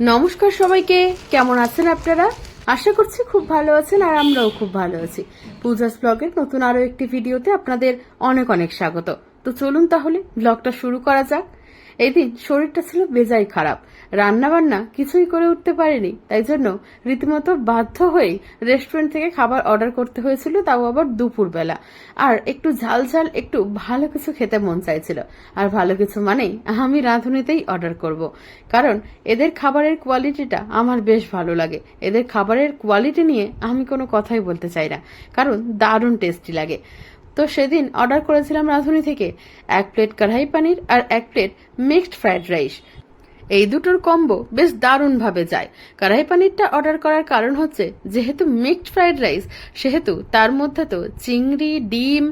নমস্কার সবাইকে। কেমন আছেন আপনারা? আশা করছি খুব ভালো আছেন আর আমরাও খুব ভালো আছি। পূজাস ব্লগের নতুন আরও একটি ভিডিওতে আপনাদের অনেক অনেক স্বাগত। তো চলুন তাহলে ব্লগটা শুরু করা যাক। এই দিন শরীরটা ছিল বেজায় খারাপ। রান্না বান্না কিছুই করে উঠতে পারেনি, তাই জন্য রীতিমতো বাধ্য হয়েই রেস্টুরেন্ট থেকে খাবার অর্ডার করতে হয়েছিল, তাও আবার দুপুরবেলা। আর একটু ঝাল ঝাল, একটু ভালো কিছু খেতে মন চাইছিল। আর ভালো কিছু মানেই আমি রাঁধুনিতেই অর্ডার করব। কারণ এদের খাবারের কোয়ালিটিটা আমার বেশ ভালো লাগে। এদের খাবারের কোয়ালিটি নিয়ে আমি কোনো কথাই বলতে চাই না। কারণ দারুণ টেস্টি লাগে। তো সেদিন অর্ডার করেছিলাম রাঁধুনি থেকে। এক প্লেট কড়াই পানির আর এক প্লেট মিক্সড ফ্রাইড রাইস এই দুটোর কম্বো বেশ দারুণভাবে যায়। কড়াই পানিরটা অর্ডার করার কারণ হচ্ছে, যেহেতু মিক্সড ফ্রাইড রাইস সেহেতু তার মধ্যে তো চিংড়ি, ডিম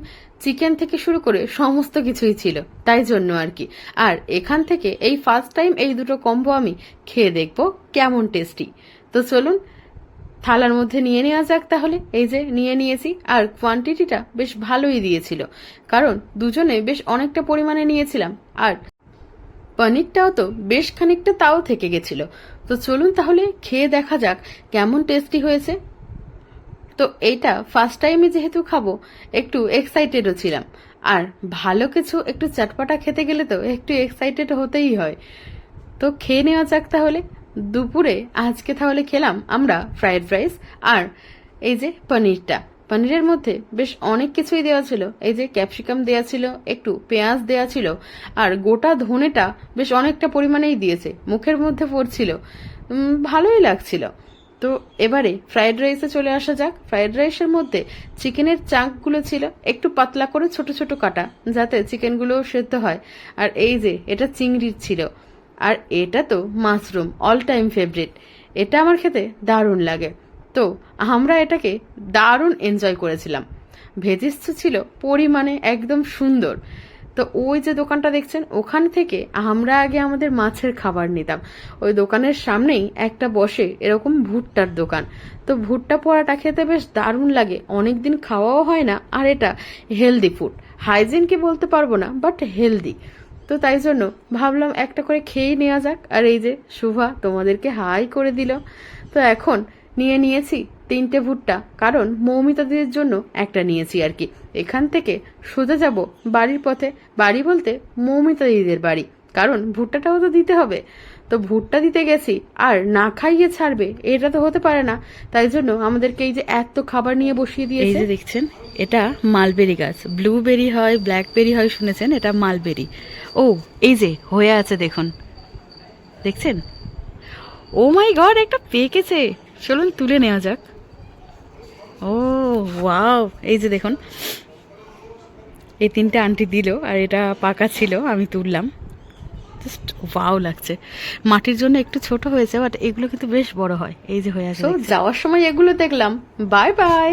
চিকেন থেকে শুরু করে সমস্ত কিছুই ছিল। তাই জন্য আর কি। আর এখান থেকে এই ফার্স্ট টাইম এই দুটো কম্বো আমি খেয়ে দেখব কেমন টেস্টি তো চলুন থালার মধ্যে নিয়ে নেওয়া যাক তাহলে। এই যে, নিয়ে নিয়েছি। আর কোয়ান্টিটিটা বেশ ভালোই দিয়েছিল। কারণ দুজনে বেশ অনেকটা পরিমাণে নিয়েছিলাম। আর পনিরটাও তো বেশ খানিকটা তাও থেকে গেছিল। তো চলুন তাহলে খেয়ে দেখা যাক কেমন টেস্টি হয়েছে। তো এইটা ফার্স্ট টাইমে যেহেতু খাব, একটু এক্সাইটেডও ছিলাম। আর ভালো কিছু একটু চটপটা খেতে গেলে তো একটু এক্সাইটেড হতেই হয়। তো খেয়ে নেওয়া যাক তাহলে। দুপুরে আজকে তাহলে খেলাম আমরা ফ্রায়েড রাইস আর এই যে পনিরটা। পনিরের মধ্যে বেশ অনেক কিছুই দেওয়া ছিল। এই যে ক্যাপসিকাম দেওয়া ছিল, একটু পেঁয়াজ দেওয়া ছিল আর গোটা ধনেটা বেশ অনেকটা পরিমাণেই দিয়েছে। মুখের মধ্যে পড়ছিল। ভালোই লাগছিল। তো এবারে ফ্রায়েড রাইসে চলে আসা যাক। ফ্রায়েড রাইসের মধ্যে চিকেনের চাঙ্কগুলো ছিল, একটু পাতলা করে ছোট ছোট কাটা, যাতে চিকেনগুলো সেদ্ধ হয়। আর এই যে, এটা চিংড়ির ছিল। আর এটা তো মাশরুম অল টাইম ফেভারিট এটা আমার খেতে দারুণ লাগে। তো আমরা এটাকে দারুণ এনজয় করেছিলাম। ভেজিস তো ছিল পরিমাণে একদম সুন্দর। তো ওই যে দোকানটা দেখছেন, ওখান থেকে আমরা আগে আমাদের মাছের খাবার নিতাম। ওই দোকানের সামনেই একটা বসে এরকম ভুট্টার দোকান। তো ভুট্টা পোড়াটা খেতে বেশ দারুণ লাগে। অনেকদিন খাওয়াও হয় না। আর এটা হেলদি ফুড হাইজিন কি বলতে পারব না বাট হেলদি তো তাই জন্য ভাবলাম একটা করে খেয়েই নেওয়া যাক। আর এই যে শুভা তোমাদেরকে হাই করে দিল। তো এখন নিয়ে নিয়েছি তিনটে ভুট্টা, কারণ মৌমিতাদের জন্য একটা নিয়েছি আর কি। এখান থেকে সোজা যাব বাড়ির পথে। বাড়ি বলতে মৌমিতা দিদিদের বাড়ি। কারণ ভুট্টাটাও তো দিতে হবে। তো ভুট্টা দিতে গেছি আর না খাইয়ে ছাড়বে এটা তো হতে পারে না। তাই জন্য আমাদেরকে এই যে এত খাবার নিয়ে বসিয়ে দিয়ে এই যে দেখছেন এটা মালবেরি গাছ। ব্লুবেরি হয় ব্ল্যাকবেরি হয় শুনেছেন? এটা মালবেরি। ও এই যে হয়ে আছে দেখুন। দেখছেন? ও মাই গড একটা পেকেছে। চলুন তুলে নেওয়া যাক। ও ওয়াও এই যে দেখুন। এই তিনটে আন্টি দিল আর এটা পাকা ছিল আমি তুললাম। জাস্ট ওয়াও লাগছে। মাটির জন্য একটু ছোট হয়েছে বাট এগুলো কিন্তু বেশ বড় হয়। এই যে হয়ে আছে যাওয়ার সময় এগুলো দেখলাম। Bye bye